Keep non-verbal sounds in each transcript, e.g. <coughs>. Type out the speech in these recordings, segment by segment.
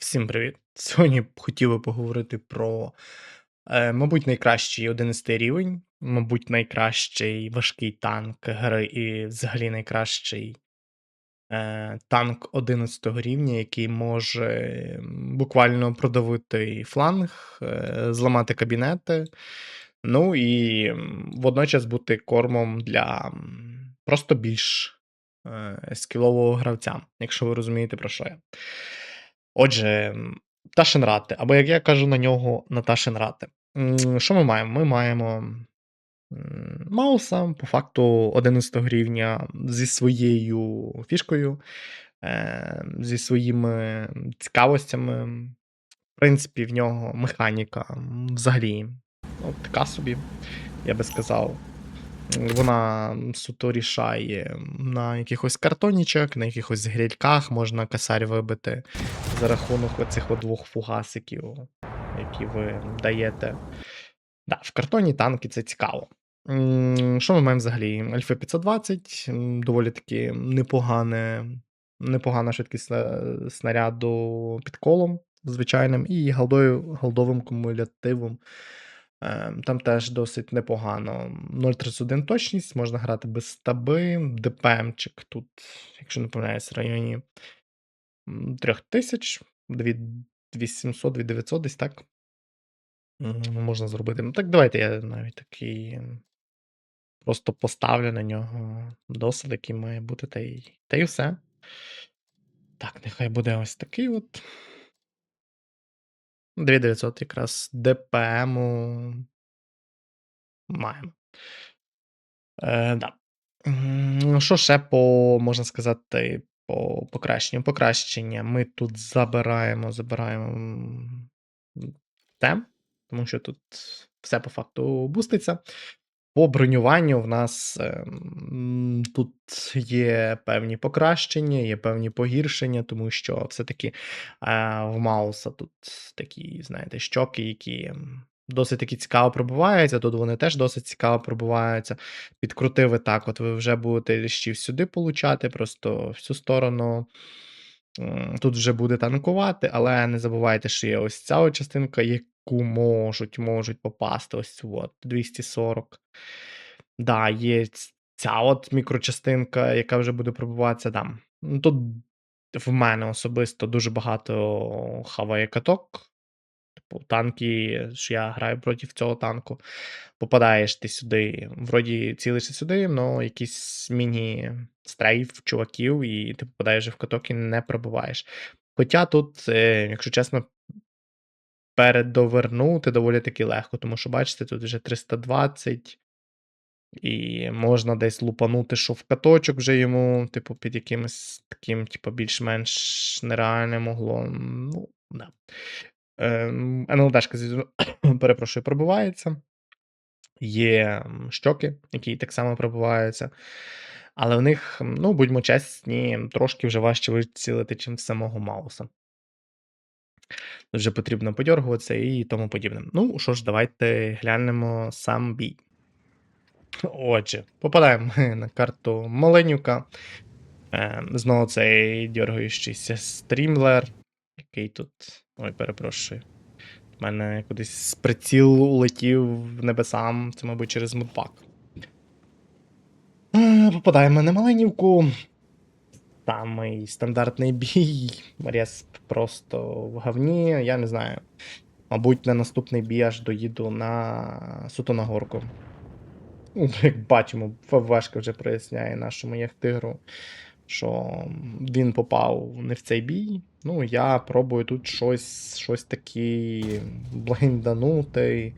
Всім привіт! <laughs> Сьогодні хотів би поговорити про, е, мабуть, найкращий 11 рівень, мабуть, найкращий важкий танк гри і взагалі найкращий е, танк 11 рівня, який може буквально продавити фланг, е, зламати кабінети, ну і водночас бути кормом для просто більш скілового гравця, якщо ви розумієте, про що я. Отже, м, Ташенрати, або як я кажу на нього, Наташенрати. М, Що ми маємо? Ми маємо Мауса, по факту 11 рівня зі своєю фішкою, е, зі своїми цікавостями. В принципі, в нього механіка взагалі ну, така собі, я би сказав. Вона суто рішає на якихось картонічок, на якихось грільках можна косарь вибити за рахунок оцих двох фугасиків, які ви даєте. Да, в картоні танки це цікаво. Що ми маємо взагалі? Альфа 520, доволі таки непогане, непогана швидкість снаряду під колом звичайним, і голдою, голдовим кумулятивом. Ем, Там теж досить непогано. 0,31 точність, можна грати без стаби, ДПМчик тут, якщо не помиляюсь, в районі 3000, 2700, 2900 десь так. Можна зробити. Ну так, давайте я навіть такий просто поставлю на нього досвід, який має бути, та й, та й все. Так, нехай буде ось такий от. 2900 якраз ДПМу маємо. Е, да. Що ще по, можна сказати, по покращенню? Покращення. Ми тут забираємо, забираємо тем, тому що тут все по факту буститься. По бронюванню в нас ем, тут є певні покращення, є певні погіршення, тому що все-таки е, в Мауса тут такі, знаєте, щоки, які досить таки цікаво пробиваються. Тут вони теж досить цікаво пробиваються. Підкрутили так, от ви вже будете ліщів сюди получати, просто в цю сторону. Тут вже буде танкувати, але не забувайте, що є ось ця частинка, яку можуть, можуть попасти. Ось цю от 240. Да, є ця от мікрочастинка, яка вже буде пробуватися там. Ну, Тут в мене особисто дуже багато хаває каток. Типу, танки, що я граю проти цього танку. Попадаєш ти сюди, вроді цілишся сюди, але якийсь міні-стрейф чуваків, і ти попадаєш в каток і не пробуваєш. Хоча тут, е, якщо чесно, передовернути доволі таки легко, тому що, бачите, тут вже 320, і можна десь лупанути, що в каточок вже йому, типу, під якимось таким, типу, більш-менш нереальним углом. Ну, да. Ем, НЛДшка, <coughs> перепрошую, пробивається. Є щоки, які так само пробиваються. Але в них, ну, будьмо чесні, трошки вже важче вицілити, чим самого Мауса. Вже потрібно подьоргуватися і тому подібне. Ну що ж, давайте глянемо сам бій. Отже, попадаємо <laughs> на карту Маленюка. Е, знову цей дергаючийся стрімлер, який тут. Ой, перепрошую. У мене кудись з приціл улетів в небесам, це, мабуть, через мудпак. Е, Попадаємо на Маленівку. Самий стандартний бій. <laughs> Респ просто в говні, я не знаю. Мабуть, на наступний бій аж доїду на суто на горку. Ну, <laughs> Як бачимо, ФВшка вже проясняє нашому яхтигру, що він попав не в цей бій. Ну, я пробую тут щось щось таке блинданути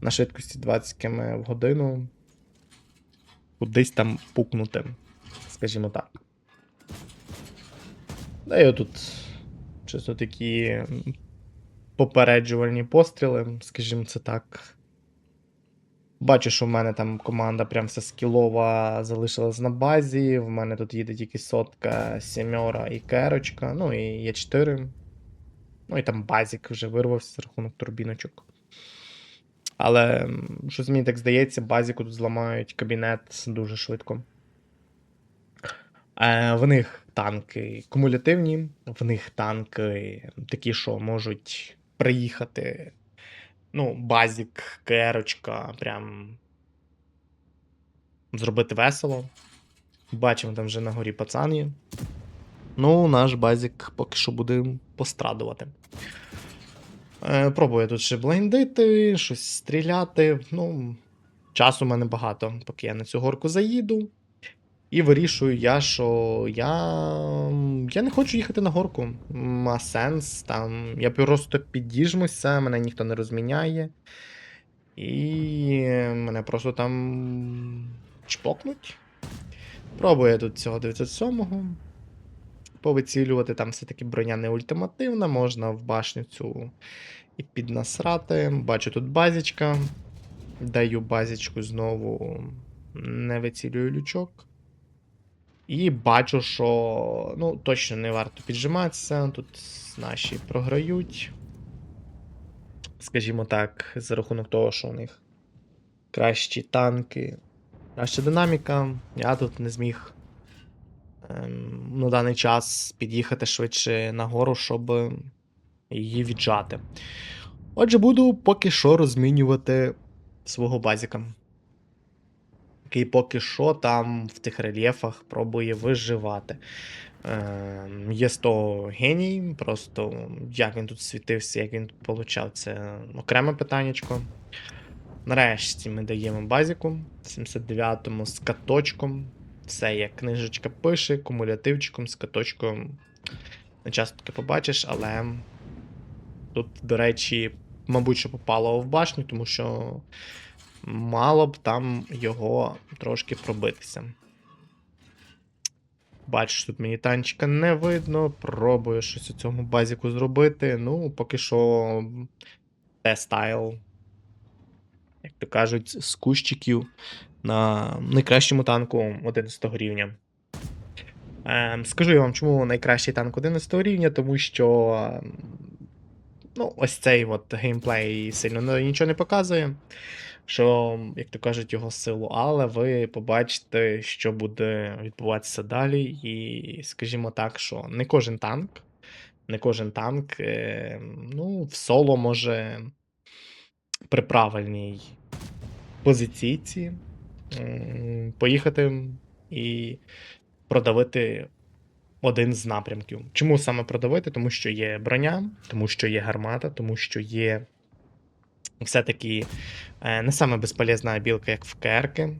на швидкості 20 км в годину. Кудись там пукнути, скажімо так. Да і отут чисто такі попереджувальні постріли, скажімо це так. Бачу, що в мене там команда прям вся скілова залишилась на базі. В мене тут їде тільки сотка, сімьора і керочка, ну і є 4. Ну і там базік вже вирвався з рахунок турбіночок. Але щось мені так здається, базіку тут зламають кабінет дуже швидко. В них танки кумулятивні, в них танки такі, що можуть приїхати. Ну, базік, керочка, прям зробити весело. Бачимо, там вже на горі пацан. Ну, наш базік поки що буде пострадувати. Е, пробую тут ще блайндити, щось стріляти. Ну, часу в мене багато, поки я на цю горку заїду. І вирішую я, що я. Я не хочу їхати на горку. Ма сенс. Там. Я просто підіжмуся, мене ніхто не розміняє. І мене просто там чпокнуть. Пробую я тут цього 907-го. Повицілювати, там все-таки броня не ультимативна, можна в башню цю і піднасрати. Бачу тут базічка. Даю базічку знову. Не вицілюю лючок. І бачу, що ну, точно не варто піджиматися. Тут наші програють. Скажімо так, за рахунок того, що у них кращі танки, краща динаміка. Я тут не зміг ем, на даний час під'їхати швидше нагору, щоб її віджати. Отже, буду поки що розмінювати свого базіка. Який поки що там в тих рельєфах пробує виживати. Ем, є 100 геній, просто як він тут світився, як він тут получав, це окреме питаннячко. Нарешті ми даємо базіку 79-му з каточком. Все як книжечка пише, кумулятивчиком, з каточком. Не часто таке побачиш, але тут, до речі, мабуть, що попало в башню, тому що мало б там його трошки пробитися. Бачиш, тут мені танчика не видно. Пробую щось у цьому базіку зробити. Ну, поки що те-стайл. Як то кажуть, з кущиків на найкращому танку 11 рівня. Ем, скажу я вам, чому найкращий танк 11 рівня, тому що ем, ну, ось цей от геймплей сильно нічого не показує що, як то кажуть, його силу, але ви побачите, що буде відбуватися далі. І скажімо так, що не кожен танк, не кожен танк, е, ну, в соло може при правильній позиційці поїхати і продавити. Один з напрямків. Чому саме продавити? Тому що є броня, тому що є гармата, тому що є все-таки е, не саме безполезна білка, як в Керки.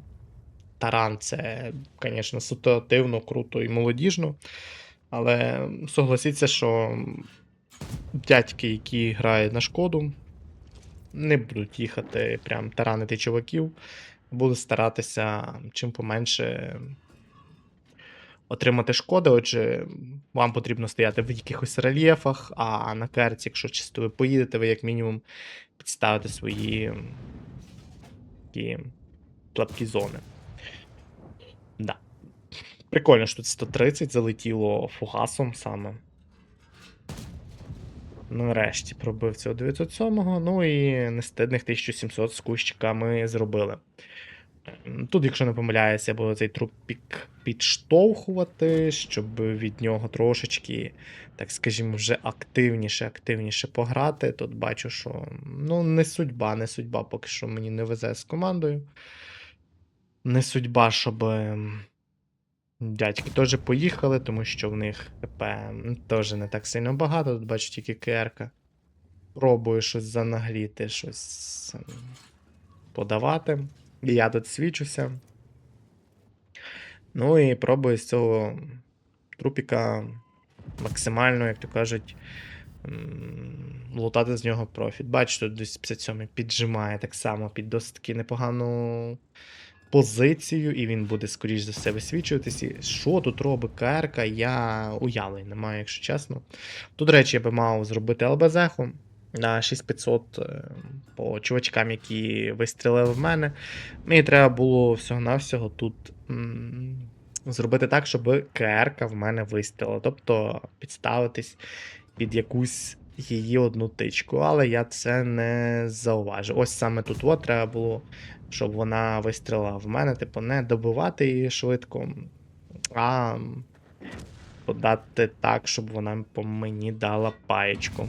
Таран це, звісно, ситуативно, круто і молодіжно. Але согласіться, що дядьки, які грають на шкоду, не будуть їхати прям таранити чуваків, будуть старатися чим поменше отримати шкоди. Отже, вам потрібно стояти в якихось рельєфах, а на керці, якщо чисто ви поїдете, ви як мінімум підставити свої такі слабкі зони. Да. Прикольно, що тут 130 залетіло фугасом саме. Нарешті пробив цього 907-го, ну і нестидних 1700 з кущиками зробили. Тут, якщо не помиляюся, буде цей трупік підштовхувати, щоб від нього трошечки, так скажімо, вже активніше, активніше пограти. Тут бачу, що ну, не судьба, не судьба, поки що мені не везе з командою. Не судьба, щоб ем, дядьки теж поїхали, тому що в них ХП теж не так сильно багато. Тут бачу тільки КРК. Пробую щось занагліти, щось ем, подавати. І я тут свічуся. Ну і пробую з цього трупіка максимально, як то кажуть, лутати з нього профіт. Бачите, тут десь 57 піджимає так само під досить таки непогану позицію, і він буде, скоріш за все, висвічуватися. Що тут робить КРК, я уявлень не маю, якщо чесно. Тут, до речі, я би мав зробити ЛБЗ-ху на 6500 е, по чувачкам, які вистрілили в мене. Мені треба було всього-навсього тут зробити так, щоб КР в мене вистрілила. Тобто підставитись під якусь її одну тичку. Але я це не зауважив. Ось саме тут от треба було, щоб вона вистрілила в мене, типу, не добивати її швидко, а подати так, щоб вона по мені дала паєчку.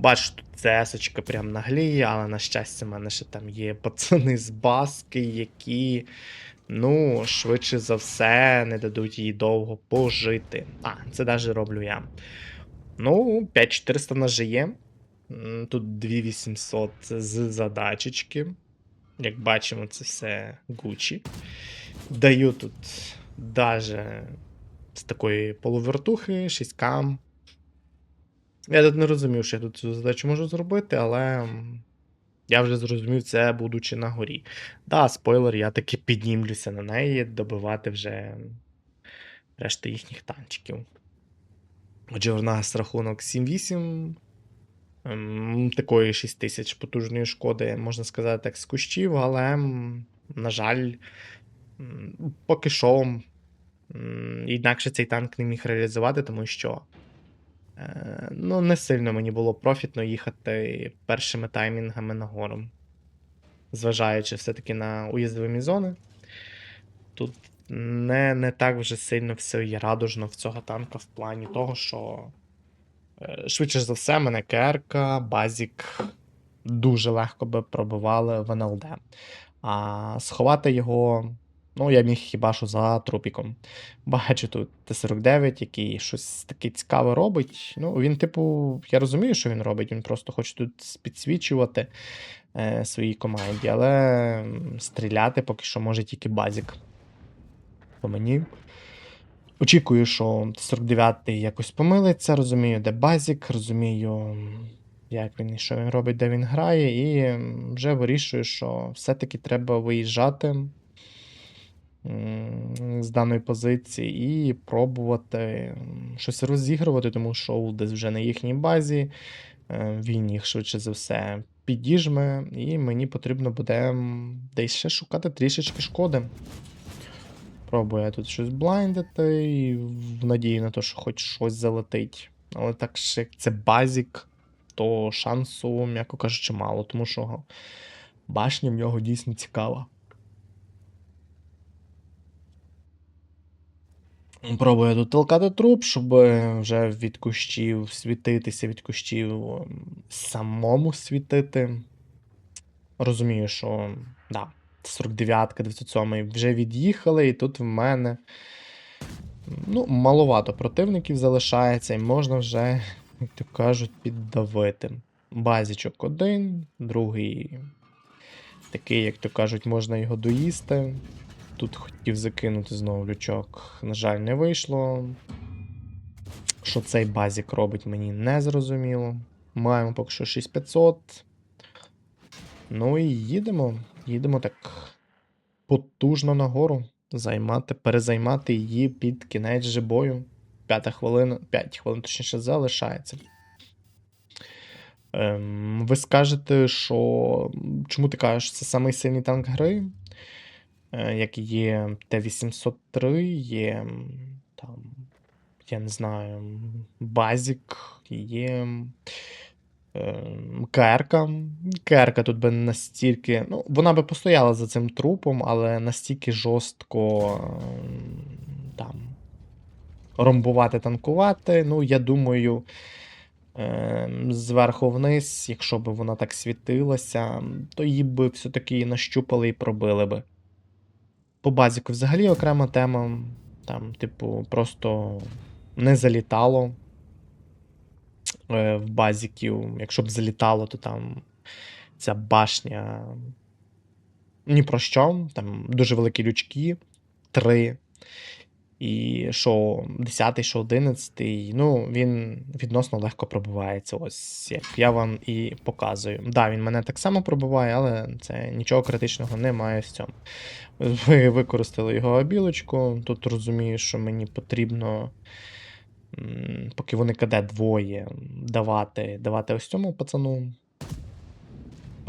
Бачу, тут цесочка прям нагліє, але на щастя, в мене ще там є пацани з баски, які, ну, швидше за все, не дадуть їй довго пожити. А, це навіть роблю я. Ну, 5400 на є. Тут 2800 з задачечки. Як бачимо, це все Гучі. Даю тут даже з такої полувертухи 6К. Я тут не розумів, що я тут цю задачу можу зробити, але я вже зрозумів це, будучи на горі. Да, спойлер, я таки піднімлюся на неї, добивати вже решти їхніх танчиків. Отже, в нас рахунок 7-8. Ем, Такої 6 тисяч потужної шкоди, можна сказати, так з кущів, але, на жаль, поки що інакше цей танк не міг реалізувати, тому що ну, не сильно мені було профітно їхати першими таймінгами нагору. Зважаючи все-таки на уязвимі зони. Тут не, не так вже сильно все є радужно в цього танка в плані того, що Е, Швидше за все, мене КРК, Базік дуже легко би пробивали в НЛД. А сховати його, ну, я міг хіба що за трупіком. Бачу тут Т-49, який щось таке цікаве робить. Ну, він, типу, я розумію, що він робить, він просто хоче тут підсвічувати е, своїй команді, але стріляти поки що може тільки Базік. По мені. Очікую, що 49-й якось помилиться, розумію, де базік, розумію, як він і що він робить, де він грає, і вже вирішую, що все-таки треба виїжджати з даної позиції і пробувати щось розігрувати, тому що Улдес вже на їхній базі, е, він їх швидше за все підіжме, і мені потрібно буде десь ще шукати трішечки шкоди. Пробую я тут щось блайндити і в надії на те, що хоч щось залетить. Але так ж як це базік, то шансу, м'яко кажучи, мало, тому що башня в нього дійсно цікава. Пробую тут труп, щоб вже від кущів світитися, від кущів ем, самому світити. Розумію, що да, 49-ка, 907 вже від'їхали, і тут в мене ну, маловато противників залишається, і можна вже, як то кажуть, піддавити. Базічок один, другий такий, як то кажуть, можна його доїсти. Тут хотів закинути знову лючок. На жаль, не вийшло. Що цей базік робить, мені не зрозуміло. Маємо поки що 6500. Ну і їдемо. Їдемо так потужно нагору. Займати, перезаймати її під кінець же бою. П'ята хвилина, 5 хвилин точніше залишається. Ем, ви скажете, що чому ти кажеш, це самий сильний танк гри? Е, як є Т-803, є там, я не знаю, Базік, є ем, КРК. КРК тут би настільки. Ну, вона би постояла за цим трупом, але настільки жорстко там ромбувати, танкувати. Ну, я думаю, ем, зверху вниз, якщо б вона так світилася, то її би все-таки нащупали і пробили би. По базіку взагалі окрема тема. Там, типу, просто не залітало е, в базіків. Якщо б залітало, то там ця башня ні про що. Там дуже великі лючки, три. І що 10, що 11, ну, він відносно легко пробивається. Ось як я вам і показую. Да, він мене так само пробиває, але це нічого критичного немає в цьому. Ви використали його обілочку. Тут розумію, що мені потрібно, поки вони КД двоє, давати, давати ось цьому пацану.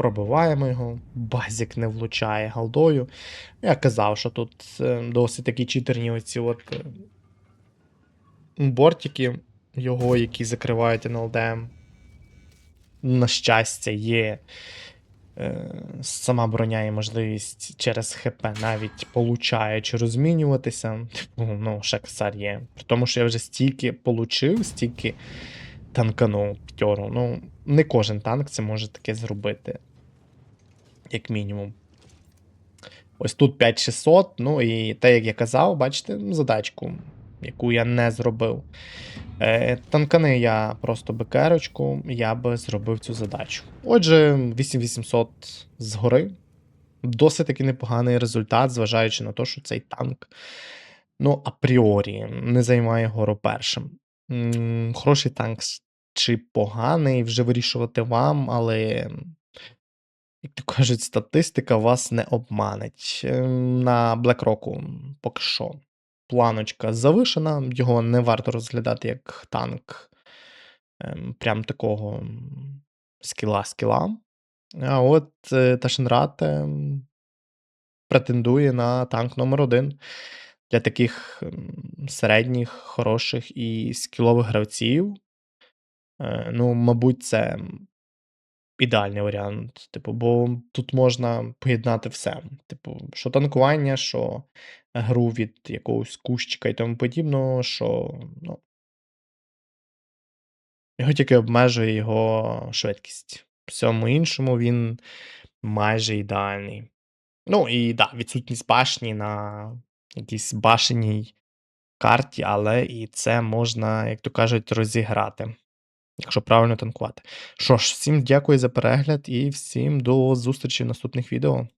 Пробиваємо його, базік не влучає галдою. Я казав, що тут е, досить такі читерні оці от е, бортики його, які закривають НЛД. На щастя, є Е, сама броня є можливість через ХП навіть получаючи розмінюватися. Ну, ще косарь є. При тому, що я вже стільки получив, стільки танканув п'ятьору. Ну, не кожен танк це може таке зробити. Як мінімум. Ось тут 5600, ну і те, як я казав, бачите, задачку, яку я не зробив. Е, Танкани я просто бекерочку, я би зробив цю задачу. Отже, 8800 згори. Досить таки непоганий результат, зважаючи на те, що цей танк, ну, апріорі, не займає гору першим. М, Хороший танк чи поганий, вже вирішувати вам, але, як то кажуть, статистика вас не обманеть. Ем, На BlackRock поки що планочка завишена, його не варто розглядати як танк ем, прям такого скіла-скіла. А от е, Ташенрат ем, претендує на танк номер один для таких ем, середніх, хороших і скілових гравців. Е, Ну, мабуть, це ідеальний варіант. Типу, бо тут можна поєднати все. Типу, що танкування, що гру від якогось кущика і тому подібного, що ну, його тільки обмежує його швидкість. Всьому іншому він майже ідеальний. Ну і да, відсутність башні на якійсь башенній карті, але і це можна, як то кажуть, розіграти. Якщо правильно танкувати. Що ж, всім дякую за перегляд і всім до зустрічі в наступних відео.